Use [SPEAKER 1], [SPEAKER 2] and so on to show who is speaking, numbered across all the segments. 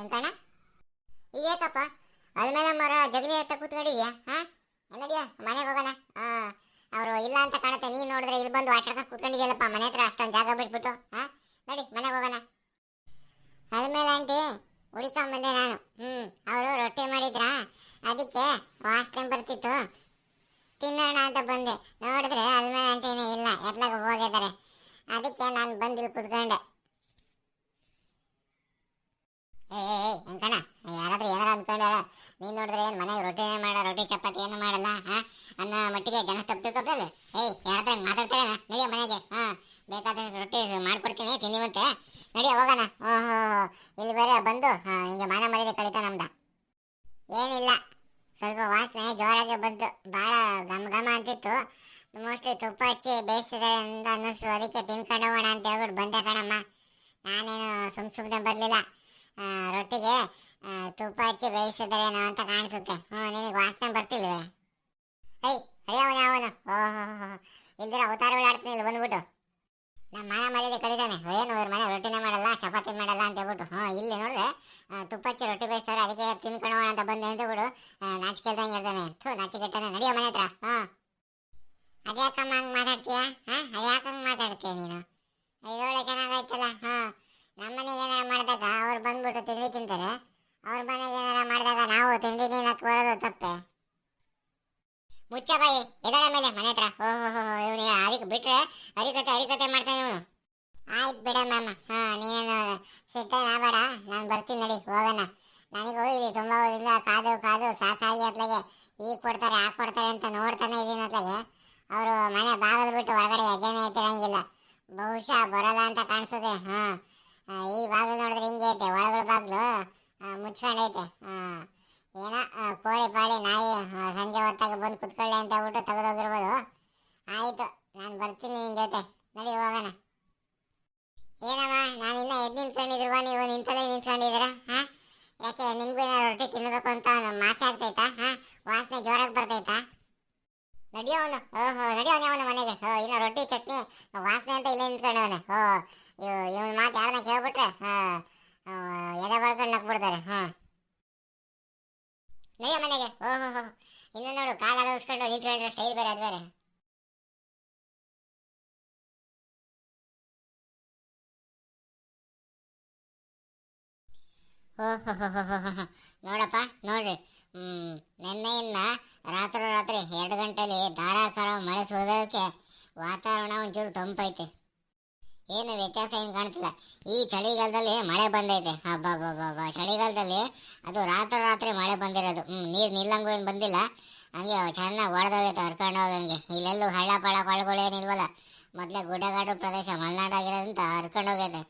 [SPEAKER 1] ಎಂಕಣ್ಣ ಈಗೇಕಪ್ಪ? ಅದ್ಮೇಲೆ ಮರ ಜಗಲಿ ಹತ್ತ ಕೂತ್ಕೊಂಡಿದ್ಯಾ ಹಾ? ನಡಿಯ ಮನೆಗೆ ಹೋಗೋಣ? ಹಾ ಅವರು ಇಲ್ಲ ಅಂತ ಕಾಣುತ್ತೆ. ನೀನು ನೋಡಿದ್ರೆ ಇಲ್ಲಿ ಬಂದು ಆಟ ಕೂತ್ಕೊಂಡಿದ್ಯಲ್ಲಪ್ಪ. ಮನೆ ಹತ್ರ ಅಷ್ಟೊಂದು ಜಾಗ ಬಿಟ್ಬಿಟ್ಟು. ಹಾ? ನಡಿ, ಮನೆಗೆ ಹೋಗೋಣ. ಅದ್ಮೇಲೆ ಆಂಟಿ ಹುಡಿಕೊಂಡ್ ಬಂದೆ ನಾನು. ಹ್ಮ್, ಅವರು ರೊಟ್ಟಿ ಮಾಡಿದ್ರಾ? ಅದಕ್ಕೆ ವಾಸನೆ ಬರ್ತಿತ್ತು. ತಿನ್ನೋಣ ಅಂತ ಬಂದೆ. ನೋಡಿದ್ರೆ ಅದ್ಮೇಲೆ ಆಂಟಿನೇ ಇಲ್ಲ. ಎಲ್ಲ ಹೋಗಿದ್ದಾರೆ ಅದಕ್ಕೆ ನಾನು ಬಂದು ಇಲ್ಲಿ ಕುತ್ಕೊಂಡೆ. ಏ ನೋಡಿದ್ರೆ ಮಾಡ, ರೊಟ್ಟಿ, ಚಪಾತಿ ಏನು ಮಾಡಲ್ಲ ಮಟ್ಟಿಗೆ ಜನ ಏಯ್ ರೊಟ್ಟಿ ಮಾಡ್ಕೊಡ್ತೀನಿ ಹೋಗೋಣ. ಓಹೋ ಇಲ್ಲಿ ಬೇರೆ ಬಂದು ಹಿಂಗೆ ಏನಿಲ್ಲ. ಸ್ವಲ್ಪ ವಾಸನೆ, ಜೋರಾಗಿ ಬಂತು. ಭಾಳ ಅಂತಿತ್ತು. ತುಪ್ಪ ಹಚ್ಚಿ ಅಂತ ಅನ್ನಿಸ್ತು. ಅದಕ್ಕೆ ತಿನ್ಕೊಂಡು ಹೋಗೋಣ ಅಂತ ಹೇಳ್ಬಿಟ್ಟು ಬಂದೆ ಕಣಮ್ಮ. ನಾನೇನು ಸುಮ್ ಸುಮ್ಮನೆ ಬರಲಿಲ್ಲ. ರೊಟ್ಟಿಗೆ ತುಪ್ಪ ಹಚ್ಚಿ ಬೇಯಿಸಿದ್ರೇನೋ ಅಂತ ಕಾಣಿಸುತ್ತೆ. ಹ್ಞೂ ನಿನಗೆ ವಾಸನೆ ಬರ್ತಿಲ್ವೇ? ಐ ಅಯ್ಯವನ ಅವನು ಓಹೋ ಇಲ್ದಿರ ಅವತಾರಗಳು ಆಡ್ತೀನಿ, ಇಲ್ಲಿ ಬಂದ್ಬಿಟ್ಟು. ನಮ್ಮ ಮನೆ ಮರ್ಯಾದೆ ಕಡಿತಾನೆ. ಏನು, ಇವ್ರ ಮನೆ ರೊಟ್ಟಿನೇ ಮಾಡಲ್ಲ, ಚಪಾತಿ ಮಾಡಲ್ಲ ಅಂತ ಹೇಳ್ಬಿಟ್ಟು. ಹಾಂ ಇಲ್ಲಿ ನೋಡಿದ್ರೆ ತುಪ್ಪ ಹಚ್ಚಿ ರೊಟ್ಟಿ ಬೇಯಿಸ್ತಾರೆ, ಅದಕ್ಕೆ ತಿನ್ಕೊಂಡು ಅಂತ ಬಂದೆ ಅಂತ ಬಿಡು ನಾಚಿಕೆ ಹೇಳ್ದಂಗೆ ಹೇಳ್ತಾನೆ ಥೂ, ನಾಚಿಕೆಟ್ಟನೆ. ನಡಿಯೋ ಮನೆ ಹತ್ರ. ಹಾಂ ಅದ್ಯಾಕಮ್ಮ ಹಂಗೆ ಮಾತಾಡ್ತೀಯ? ಹಾಂ, ಅದ್ಯಾಕಂಗೆ ಮಾತಾಡ್ತೀಯ ನೀನು? ಇದೊಳ್ಳೆ ಚೆನ್ನಾಗಾಯ್ತಲ್ಲ ಹಾಂ ನಮ್ಮನೆಗೆ ಏನಾರ ಮಾಡಿದಾಗ ಅವ್ರು ಬಂದ್ಬಿಟ್ಟು ತಿಂಡಿ ತಿಂತಾರೆ. ಅವ್ರ ಮನೆಗೆ ಏನಾರ ಮಾಡಿದಾಗ ನಾವು ತಿಂಡಿ ತಿನ್ನಕ್ಕೆ ಬರೋದು ತಪ್ಪೆ. ಮುಚ್ಚ ಬಾಯಿ ಎದಳ ಮೇಲೆ, ಮನೆ ಹತ್ರ. ಓಹೋ ಇವನು ಅದಕ್ಕೆ ಬಿಟ್ರೆ ಅರಿಕತೆ ಅರಿಕತೆ ಮಾಡ್ತಾನೆ ಇವನು. ಆಯ್ತು ಬಿಡ ಮ್ಯಾಮ್ ಹಾಂ, ನೀನೇನು ಸಿಟ್ಟೇನ ಬೇಡ ನಾನು ಬರ್ತೀನಿ ನಡಿ, ಹೋಗೋಣ. ನನಗೂ ಇಲ್ಲಿ ತುಂಬ ಹೋದಿಂದ ಕಾದು ಕಾದು, ಸಾಕಾಗಿ ಅತ್ಲಾಗೆ. ಈಗ ಕೊಡ್ತಾರೆ ಆ ಕೊಡ್ತಾರೆ ಅಂತ ನೋಡ್ತಾನೆ ಇದೀನಿ ಅತ್ಲಾಗೆ. ಅವರು ಮನೆ ಬಾಗಿಲು ಬಿಟ್ಟು ಹೊರಗಡೆ ಹೆಜ್ಜೆನೇ ಎತ್ತಿರಂಗಿಲ್ಲ. ಬಹುಶಃ ಬರಲ್ಲ ಅಂತ ಕಾಣಿಸುತ್ತೆ. ಹಾ ಈ ಬಾಗಿಲು ನೋಡಿದ್ರೆ ಹಿಂಗೆ ಐತೆ, ಒಳಗಡೆ ಬಾಗಿಲು ಮುಚ್ಕೊಂಡೈತೆ. ಏನ ಕೋಳಿ ಪಾಳಿ ನಾಯಿ ಸಂಜೆ ಹೊತ್ತಾಗ ಬಂದು ಕುತ್ಕೊಳ್ಳಿ ಅಂತ ಬಿಟ್ಟು ತೆಗೆದೋಗಿರ್ಬೋದು ಆಯಿತು, ನಾನು ಬರ್ತೀನಿ ನಿನ್ನ ಜೊತೆ. ನಡಿ ಹೋಗೋಣ. ಏನಮ್ಮ, ನಾನು ಇನ್ನೂ ಎದ್ದು ನಿಂತ್ಕೊಂಡಿದ್ರುವ ನೀವು ನಿಂತಲೇ ನಿಂತ್ಕೊಂಡಿದ್ದೀರಾ? ಹಾಂ? ಯಾಕೆ ನಿಮಗೂ ರೊಟ್ಟಿ ತಿನ್ನಬೇಕು ಅಂತ ಮಾತಾಡ್ತೈತಾ ಹಾಂ? ವಾಸನೆ ಜೋರಾಗಿ ಬರ್ತೈತಾ ನಡಿಯೋನು ಓಹೋ ನಡಿಯೋನೇ ಅವನು ಮನೆಗೆ. ಹೋ ಇನ್ನು ರೊಟ್ಟಿ, ಚಟ್ನಿ, ವಾಸನೆ ಅಂತ ಇಲ್ಲೇ ನಿಂತ್ಕೊಂಡವನು. ಹೋ ಇವನ ಮಾತು ಯಾರನ್ನ ಕೇಳ್ಬಿಟ್ರೆ ಎದೆ ಬಡ್ಕೊಂಡು ನಕ್ಬಿಡ್ತಾರೆ, ಹಾಂ. ನಯ್ಯ ಮನೆಗೆ ಓಹೋ ಹೋ ಇನ್ನು ನೋಡು, ಕಾಲ ಉಸ್ಕೊಂಡು ನಿಂತ್ಕೊಂಡ್ರೆ ಸ್ಟೈಲ್ ಬೇರೆ ಅದು ಬೇರೆ. ನೋಡಪ್ಪ, ನೋಡ್ರಿ. ನಿನ್ನೆಯಿಂದ ರಾತ್ರಿ ರಾತ್ರಿ ಎರಡು ಗಂಟೆಲಿ ಧಾರಾಕಾರ ಮಳೆ ಸುರಿದಕ್ಕೆ ವಾತಾವರಣ ಒಂಚೂರು ತಂಪೈತೆ. ಏನು ವ್ಯತ್ಯಾಸ ಏನು ಕಾಣ್ತಿಲ್ಲ. ಈ ಚಳಿಗಾಲದಲ್ಲಿ ಮಳೆ ಬಂದೈತೆ. ಹಬ್ಬ ಚಳಿಗಾಲದಲ್ಲಿ ಅದು ರಾತ್ರಿ ರಾತ್ರಿ ಮಳೆ ಬಂದಿರೋದು. ಹ್ಞೂ ನೀರು ನಿಲ್ಲಂಗೂ ಏನು ಬಂದಿಲ್ಲ. ಹಂಗೆ ಚೆನ್ನಾಗಿ ಒಡೆದೋಗೈತೆ ಹರ್ಕೊಂಡು ಹೋಗಂಗೆ ಇಲ್ಲೆಲ್ಲೂ ಹಳ್ಳ ಪಳ ಕೊಳಗಳೇನಿಲ್ವಲ್ಲ ಮೊದಲೇ ಗುಡ್ಡಗಾಡು ಪ್ರದೇಶ ಮಲೆನಾಡಾಗಿರೋದಂತ ಹರ್ಕೊಂಡು ಹೋಗೈತೆ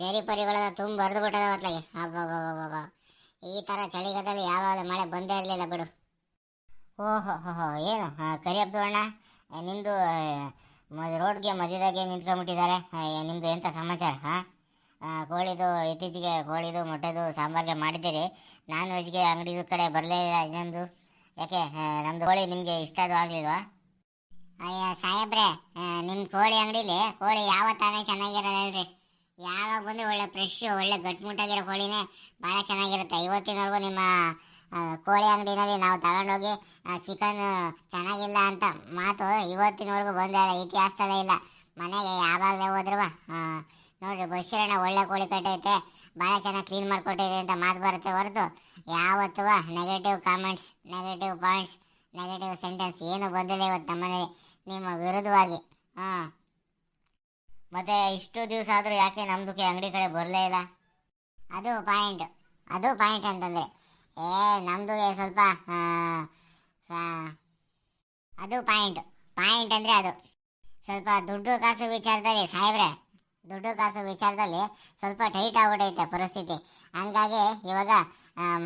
[SPEAKER 1] ಜರಿ ಪರಿಗಳೆಲ್ಲ ತುಂಬ ಬರೆದು ಬಿಟ್ಟದ ಮತ್ತೆ ಹಬ್ಬ ಈ ಥರ ಚಳಿಗಾಲದಲ್ಲಿ ಯಾವಾಗ ಮಳೆ ಬಂದೇ ಇರಲಿಲ್ಲ ಬಿಡು. ಓಹೋ, ಹೋ ಏನು? ಕರಿಯಪ್ಪ ಅಣ್ಣ ನಿಮ್ಮದು ರೋಡ್ಗೆ ಮಧ್ಯದಾಗೆ ನಿಂತ್ಕೊಂಡ್ಬಿಟ್ಟಿದ್ದಾರೆ. ನಿಮ್ಮದು ಎಂಥ ಸಮಾಚಾರ, ಹಾಂ? ಕೋಳಿದು, ಇತ್ತೀಚೆಗೆ ಕೋಳಿದು, ಮೊಟ್ಟೆದು, ಸಾಂಬಾರಿಗೆ ಮಾಡಿದ್ದೀರಿ. ನಾನ್ ವೆಜ್ಗೆ ಅಂಗಡಿ ಕಡೆ ಬರಲೇ ಇಲ್ಲ ಇನ್ನೊಂದು. ಯಾಕೆ ನಮ್ಮದು ಕೋಳಿ ನಿಮಗೆ ಇಷ್ಟ ಅದು ಆಗಲಿಲ್ವಾ? ಅಯ್ಯ, ಸಾಹೇಬ್ರೆ ನಿಮ್ಮ ಕೋಳಿ ಅಂಗಡಿಲಿ ಕೋಳಿ ಯಾವ ತಾನೇ ಚೆನ್ನಾಗಿರೋದು ಹೇಳ್ರಿ. ಯಾವಾಗ ಬಂದು ಒಳ್ಳೆ ಫ್ರೆಶ್ ಒಳ್ಳೆ ಗಟ್ಟಿಮುಟ್ಟಾಗಿರೋ ಕೋಳಿನೇ ಭಾಳ ಚೆನ್ನಾಗಿರುತ್ತೆ. ಇವತ್ತಿನವರೆಗೂ ನಿಮ್ಮ ಕೋಳಿ ಅಂಗಡಿನಲ್ಲಿ ನಾವು ತಗೊಂಡೋಗಿ ಚಿಕನ್ ಚೆನ್ನಾಗಿಲ್ಲ ಅಂತ ಮಾತು ಇವತ್ತಿನವರೆಗೂ ಬಂದೇ ಇಲ್ಲ, ಇತಿಹಾಸದಲ್ಲೇ ಇಲ್ಲ. ಮನೆಗೆ ಯಾವಾಗಲೇ ಹೋದ್ರು ನೋಡ್ರಿ ಬಶೀರಣ್ಣ ಒಳ್ಳೆ ಕೋಳಿ ಕಟ್ಟೈತೆ ಭಾಳ ಚೆನ್ನಾಗಿ ಕ್ಲೀನ್ ಮಾಡಿಕೊಟ್ಟಿದೆ ಅಂತ ಮಾತು ಬರುತ್ತೆ ಹೊರತು ಯಾವತ್ತೂ negative comments negative points negative sentence ಏನು ಬಂದಿಲ್ಲ ಇವತ್ತು ನಮ್ಮನೆ ನಿಮ್ಮ ವಿರುದ್ಧವಾಗಿ ಹಾಂ ಮತ್ತೆ ಇಷ್ಟು ದಿವಸ ಆದರೂ ಯಾಕೆ ನಮ್ದಕ್ಕೆ ಅಂಗಡಿ ಕಡೆ ಬರಲೇ ಇಲ್ಲ? ಅದು ಪಾಯಿಂಟ್ ಅದು ಪಾಯಿಂಟ್ ಅಂತಂದರೆ ಏ ನಮ್ಮದು ಸ್ವಲ್ಪ ಅದು ಪಾಯಿಂಟ್ ಪಾಯಿಂಟ್ ಅಂದರೆ ಅದು. ಸ್ವಲ್ಪ ದುಡ್ಡು ಕಾಸು ವಿಚಾರದಲ್ಲಿ, ಸಾಹೇಬ್ರೆ, ದುಡ್ಡು ಕಾಸು ವಿಚಾರದಲ್ಲಿ ಸ್ವಲ್ಪ ಟೈಟ್ ಆಗ್ಬಿಟ್ಟೈತೆ ಪರಿಸ್ಥಿತಿ. ಹಂಗಾಗಿ ಇವಾಗ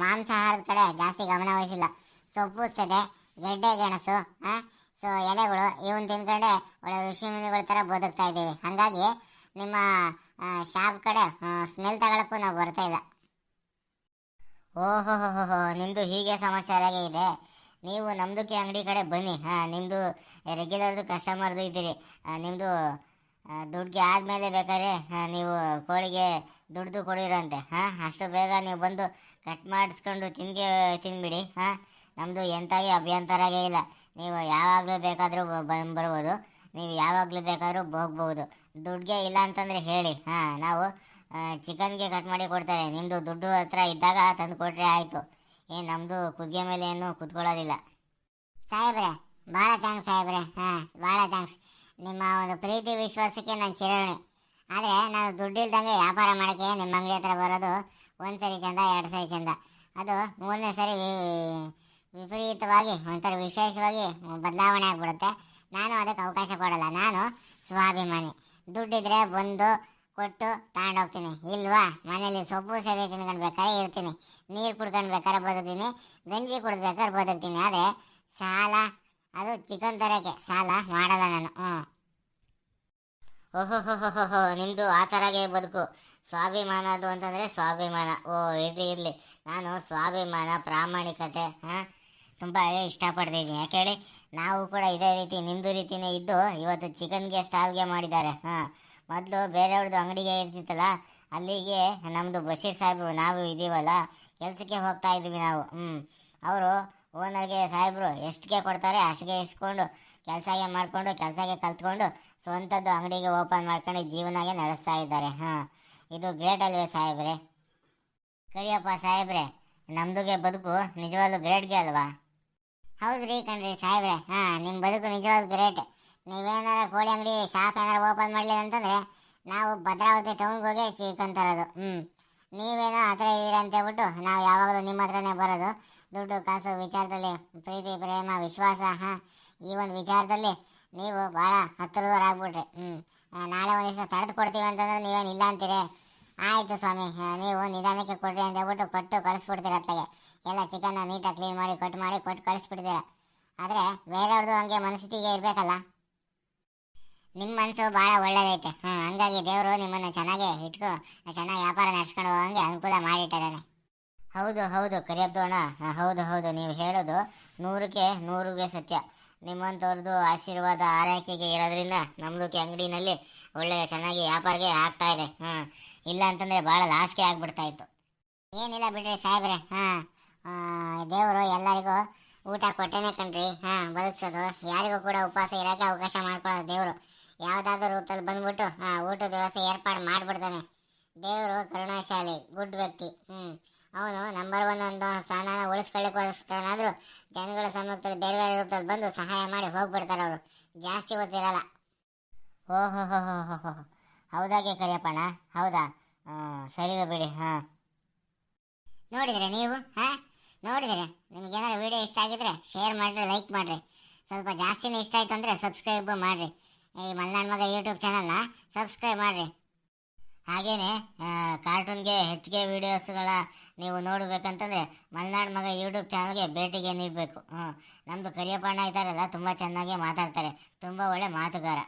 [SPEAKER 1] ಮಾಂಸಾಹಾರದ ಕಡೆ ಜಾಸ್ತಿ ಗಮನ ವಹಿಸಿಲ್ಲ. ಸೊಪ್ಪು ಸದೆ ಗೆಡ್ಡೆ, ಗೆಣಸು ಸೊ ಎಲೆಗಳು, ಇವನ್ ತಿನ್ಕೊಂಡೆ ಒಳ್ಳೆ ಋಷಿ ಮುನಿಗಳ ಥರ ಬದುಕ್ತಾ ಇದ್ದೀವಿ. ಹಾಗಾಗಿ ನಿಮ್ಮ ಶಾಪ್ ಕಡೆ ಸ್ಮೆಲ್ ತಗೊಳಕ್ಕೂ ನಾವು ಬರ್ತಾ ಇಲ್ಲ. ಓಹೋ ನಿಮ್ಮದು ಹೀಗೆ ಸಮಾಚಾರ ಇದೆ. ನೀವು ನಮ್ದಕ್ಕೆ ಅಂಗಡಿ ಕಡೆ ಬನ್ನಿ. ಹಾಂ ನಿಮ್ಮದು ರೆಗ್ಯುಲರ್ದು ಕಸ್ಟಮರ್ದು ಇದ್ದೀರಿ. ನಿಮ್ಮದು ದುಡ್ಡಿಗೆ ಆದಮೇಲೆ ಬೇಕಾದ್ರೆ ನೀವು ಕೋಳಿಗೆ
[SPEAKER 2] ದುಡ್ದು ಕೊಡಿರಂತೆ. ಹಾಂ, ಅಷ್ಟು ಬೇಗ ನೀವು ಬಂದು ಕಟ್ ಮಾಡಿಸ್ಕೊಂಡು ತಿನ್ಗೆ, ತಿನ್ಬಿಡಿ. ಹಾಂ ನಮ್ಮದು ಎಂತಾಗಿ ಅಭ್ಯಂತರಾಗೇ ಇಲ್ಲ. ನೀವು ಯಾವಾಗಲೂ ಬೇಕಾದರೂ ಬಂದು ಬರ್ಬೋದು. ನೀವು ಯಾವಾಗಲೂ ಬೇಕಾದರೂ ಹೋಗ್ಬೋದು. ದುಡ್ಡಿಗೆ ಇಲ್ಲ ಅಂತಂದರೆ ಹೇಳಿ. ಹಾಂ, ನಾವು ಚಿಕನ್ಗೆ ಕಟ್ ಮಾಡಿ ಕೊಡ್ತಾರೆ. ನಿಮ್ಮದು ದುಡ್ಡು ಹತ್ರ ಇದ್ದಾಗ ತಂದು ಕೊಟ್ಟರೆ ಆಯಿತು. ಏನು ನಮ್ಮದು ಕುದಿಗೆ ಮೇಲೆ ಏನು ಕುತ್ಕೊಳ್ಳೋದಿಲ್ಲ.
[SPEAKER 1] ಸಾಹೇಬ್ರೆ, ಭಾಳ ಥ್ಯಾಂಕ್ಸ್ ಸಾಹೇಬ್ರೆ. ಹಾಂ, ಭಾಳ ಥ್ಯಾಂಕ್ಸ್ ನಿಮ್ಮ ಒಂದು ಪ್ರೀತಿ, ವಿಶ್ವಾಸಕ್ಕೆ ನಾನು ಚಿರಋಣಿ. ಆದರೆ ನಾನು ದುಡ್ಡಿಲ್ದಂಗೆ ವ್ಯಾಪಾರ ಮಾಡೋಕ್ಕೆ ನಿಮ್ಮ ಅಂಗಡಿ ಹತ್ರ ಬರೋದು ಒಂದು ಸರಿ ಚಂದ, ಎರಡು ಸರಿ ಚಂದ. ಅದು ಮೂರನೇ ಸರಿ ವಿಪರೀತವಾಗಿ, ಒಂಥರ ವಿಶೇಷವಾಗಿ ಬದಲಾವಣೆ ಆಗಿಬಿಡುತ್ತೆ. ನಾನು ಅದಕ್ಕೆ ಅವಕಾಶ ಕೊಡಲ್ಲ. ನಾನು ಸ್ವಾಭಿಮಾನಿ. ದುಡ್ಡಿದ್ರೆ ಬಂದು ಕೊಟ್ಟು ತಗೊಂಡೋಗ್ತೀನಿ ಇಲ್ವಾ? ಮನೇಲಿ ಸೊಪ್ಪು ಸರಿ ತಿನ್ಕೊಂಡು ಬೇಕಾದ್ರೆ ಇರ್ತೀನಿ. ನೀರು ಕುಡ್ಕೊಂಡು ಬೇಕಾದ್ರೆ ಬದುಕ್ತೀನಿ. ಗಂಜಿ ಕುಡ್ಬೇಕಾದ್ರೆ ಬದುಕ್ತೀನಿ. ಆದರೆ ಸಾಲ, ಅದು ಚಿಕನ್ ತರಕ್ಕೆ ಸಾಲ ಮಾಡಲ್ಲ ನಾನು. ಹ್ಞೂ.
[SPEAKER 2] ಓಹೋ ನಿಮ್ಮದು ಆ ಥರಾಗೆ ಬದುಕು. ಸ್ವಾಭಿಮಾನ ಅದು ಅಂತಂದರೆ ಸ್ವಾಭಿಮಾನ. ಓ, ಇರಲಿ ಇರಲಿ. ನಾನು ಸ್ವಾಭಿಮಾನ, ಪ್ರಾಮಾಣಿಕತೆ, ಹಾಂ? ತುಂಬ ಇಷ್ಟಪಡ್ತಿದ್ದೀನಿ ಯಾಕೆ ಹೇಳಿ? ನಾವು ಕೂಡ ಇದೇ ರೀತಿ ನಿಮ್ಮದು ರೀತಿನೇ ಇದ್ದು ಇವತ್ತು ಚಿಕನ್ಗೆ ಸ್ಟಾಲ್ಗೆ ಮಾಡಿದ್ದಾರೆ. ಹಾಂ. ಮೊದಲು ಬೇರೆಯವ್ರದ್ದು ಅಂಗಡಿಗೆ ಇರ್ತಿತ್ತಲ್ಲ, ಅಲ್ಲಿಗೆ ನಮ್ಮದು ಬಶೀರ್ ಸಾಹೇಬರು ನಾವು ಇದ್ದೀವಲ್ಲ ಕೆಲಸಕ್ಕೆ ಹೋಗ್ತಾ ಇದ್ದೀವಿ ನಾವು. ಹ್ಞೂ ಅವರು ಓನರ್ಗೆ ಸಾಹೇಬರು ಎಷ್ಟಿಗೆ ಕೊಡ್ತಾರೆ ಅಷ್ಟಿಗೆ ಇಸ್ಕೊಂಡು ಕೆಲಸಗೆ ಮಾಡಿಕೊಂಡು, ಕೆಲಸಗೆ ಕಲ್ತ್ಕೊಂಡು ಸ್ವಂತದ್ದು ಅಂಗಡಿಗೆ ಓಪನ್ ಮಾಡ್ಕೊಂಡು ಜೀವನಾಗೆ ನಡೆಸ್ತಾ ಇದ್ದಾರೆ. ಹಾಂ. ಇದು ಗ್ರೇಟ್ ಅಲ್ವೇ ಸಾಹೇಬ್ರೆ? ಕರಿಯಪ್ಪ ಸಾಹೇಬ್ರೆ, ನಮ್ದುಗೆ ಬದುಕು ನಿಜವಾಗ್ಲೂ ಗ್ರೇಟ್ಗೆ ಅಲ್ವಾ?
[SPEAKER 1] ರೀ ಕಣ್ರಿ ಸಾಹೇಬ್ರೆ. ಹಾಂ ನಿಮ್ಮ ಬದುಕು ನಿಜವಾಗ್ಲೂ ಗ್ರೇಟ್ ನೀವೇನಾರ ಕೋಳಿ ಅಂಗಡಿ ಶಾಪ್ ಏನಾರ ಓಪನ್ ಮಾಡಲಿ ಅಂತಂದರೆ ನಾವು ಭದ್ರಾವತಿ ಟೌನ್ಗೆ ಹೋಗಿ ಚಿಕನ್ ತರೋದು. ಹ್ಞೂ ನೀವೇನೋ ಆ ಥರ ಅಂತ ಹೇಳ್ಬಿಟ್ಟು ನಾವು ಯಾವಾಗಲೂ ನಿಮ್ಮ ಹತ್ರನೇ ಬರೋದು. ದುಡ್ಡು, ಕಾಸು, ವಿಚಾರದಲ್ಲಿ ಪ್ರೀತಿ, ಪ್ರೇಮ, ವಿಶ್ವಾಸ, ಹಾಂ, ಈ ಒಂದು ವಿಚಾರದಲ್ಲಿ ನೀವು ಭಾಳ ಹತ್ತಿರದವ್ರು ಆಗ್ಬಿಟ್ರಿ ಹ್ಞೂ ನಾಳೆ ಒಂದು ದಿವಸ ತಡೆದು ಕೊಡ್ತೀವಿ ಅಂತಂದ್ರೆ ನೀವೇನು ಇಲ್ಲ ಅಂತೀರಿ? ಆಯಿತು ಸ್ವಾಮಿ ನೀವು ನಿಧಾನಕ್ಕೆ ಕೊಡ್ರಿ ಅಂತ ಹೇಳ್ಬಿಟ್ಟು ಕೊಟ್ಟು ಕಳಿಸ್ಬಿಡ್ತೀರ ಅತ್ತಗೆ. ಎಲ್ಲ ಚಿಕನ್ನ ನೀಟಾಗಿ ಕ್ಲೀನ್ ಮಾಡಿ ಕಟ್ ಮಾಡಿ, ಕೊಟ್ಟು ಕಳಿಸ್ಬಿಡ್ತೀರ. ಆದರೆ ಬೇರೆಯವ್ರದ್ದು ಹಂಗೆ ಮನಸ್ಥಿತಿಗೆ ಇರಬೇಕಲ್ಲ. ನಿಮ್ಮ ಮನಸ್ಸು ಭಾಳ ಒಳ್ಳೇದೈತೆ. ಹ್ಞೂ ಹಂಗಾಗಿ ದೇವರು ನಿಮ್ಮನ್ನು ಚೆನ್ನಾಗಿ ಇಟ್ಕೊ ಚೆನ್ನಾಗಿ ವ್ಯಾಪಾರ ನಡ್ಸ್ಕೊಂಡು ಹೋಗಂಗೆ ಅನುಕೂಲ ಮಾಡಿಟ್ಟಿದ್ದಾನೆ
[SPEAKER 2] ಹೌದು ಹೌದು ಕರಿಯಬ್ದೋಣ ಹೌದು ಹೌದು, ನೀವು ಹೇಳೋದು ನೂರಕ್ಕೆ ನೂರಿಗೆ ಸತ್ಯ. ನಿಮ್ಮಂಥವ್ರದ್ದು ಆಶೀರ್ವಾದ ಆರೈಕೆಗೆ ಇರೋದ್ರಿಂದ ನಮ್ಮದಕ್ಕೆ ಅಂಗಡಿನಲ್ಲಿ ಒಳ್ಳೆಯ ಚೆನ್ನಾಗಿ ವ್ಯಾಪಾರಿಗೆ ಆಗ್ತಾ ಇದೆ. ಹಾಂ ಇಲ್ಲ ಅಂತಂದರೆ ಭಾಳ ಲಾಸ್ಗೆ ಆಗ್ಬಿಡ್ತಾ ಇತ್ತು.
[SPEAKER 1] ಏನಿಲ್ಲ ಬಿಡ್ರಿ ಸಾಹೇಬ್ರೆ, ಹಾಂ ದೇವರು ಎಲ್ಲರಿಗೂ ಊಟ ಕೊಟ್ಟೇನೆ ಕಣ್ರಿ. ಹಾಂ, ಬದುಕ್ಸೋದು. ಯಾರಿಗೂ ಕೂಡ ಉಪವಾಸ ಇರೋಕ್ಕೆ ಅವಕಾಶ ಮಾಡ್ಕೊಳ್ಳೋದು ದೇವರು. ಯಾವುದಾದ್ರೂ ರೂಪದಲ್ಲಿ ಬಂದ್ಬಿಟ್ಟು ಹಾಂ ಊಟದ ವ್ಯವಸ್ಥೆ ಏರ್ಪಾಡು ಮಾಡಿಬಿಡ್ತಾನೆ. ದೇವರು ಕರುಣಾಶಾಲಿ, ಗುಡ್ ವ್ಯಕ್ತಿ ಹ್ಞೂ ಅವನು ನಂಬರ್ ಒನ್ ಒಂದು ಸ್ಥಾನನ ಉಳಿಸ್ಕೊಳ್ಳಿಕ್ಕೋಸ್ಕರನಾದರೂ ಜನಗಳ ಸಮ್ಮುಖದಲ್ಲಿ ಬೇರೆ ಬೇರೆ ರೂಪದಲ್ಲಿ ಬಂದು ಸಹಾಯ ಮಾಡಿ ಹೋಗ್ಬಿಡ್ತಾರೆ ಅವರು. ಜಾಸ್ತಿ ಗೊತ್ತಿರಲ್ಲ.
[SPEAKER 2] ಓಹೋ ಹೋ ಹೋ ಹೋ ಹೋ ಹೌದಾಗೆ ಕರಿಯಪ್ಪಣ್ಣ? ಹೌದಾ? ಹಾಂ ಸರಿ ಬಿಡಿ, ಹಾಂ.
[SPEAKER 1] ನೋಡಿದರೆ ನೀವು, ಹಾಂ? ನೋಡಿದರೆ ನಿಮ್ಗೇನಾದ್ರು ವಿಡಿಯೋ ಇಷ್ಟ ಆಗಿದ್ರೆ ಶೇರ್ ಮಾಡಿರಿ ಲೈಕ್ ಮಾಡಿರಿ. ಸ್ವಲ್ಪ ಜಾಸ್ತಿನೇ ಇಷ್ಟ ಆಯಿತು ಅಂದರೆ ಸಬ್ಸ್ಕ್ರೈಬ್ ಮಾಡಿರಿ. ಈ ಮಲ್ನಾಡ್ ಮಗ ಯೂಟ್ಯೂಬ್ ಚಾನಲ್ನ ಸಬ್ಸ್ಕ್ರೈಬ್ ಮಾಡಿರಿ.
[SPEAKER 2] ಹಾಗೇನೆ ಕಾರ್ಟೂನ್ಗೆ ಹೆಚ್ಚಿಗೆ ವೀಡಿಯೋಸ್ಗಳ ನೀವು ನೋಡಬೇಕಂತಂದರೆ ಮಲ್ನಾಡ್ ಮಗ ಯೂಟ್ಯೂಬ್ ಚಾನಲ್ಗೆ ಭೇಟಿಗೆ ನೀಡಬೇಕು ಹ್ಞೂ ನಮ್ಮದು ಕರಿಯಪ್ಪಣ್ಣ ಇದ್ದಾರಲ್ಲ, ತುಂಬ ಚೆನ್ನಾಗಿ ಮಾತಾಡ್ತಾರೆ. ತುಂಬ ಒಳ್ಳೆ ಮಾತುಗಾರ.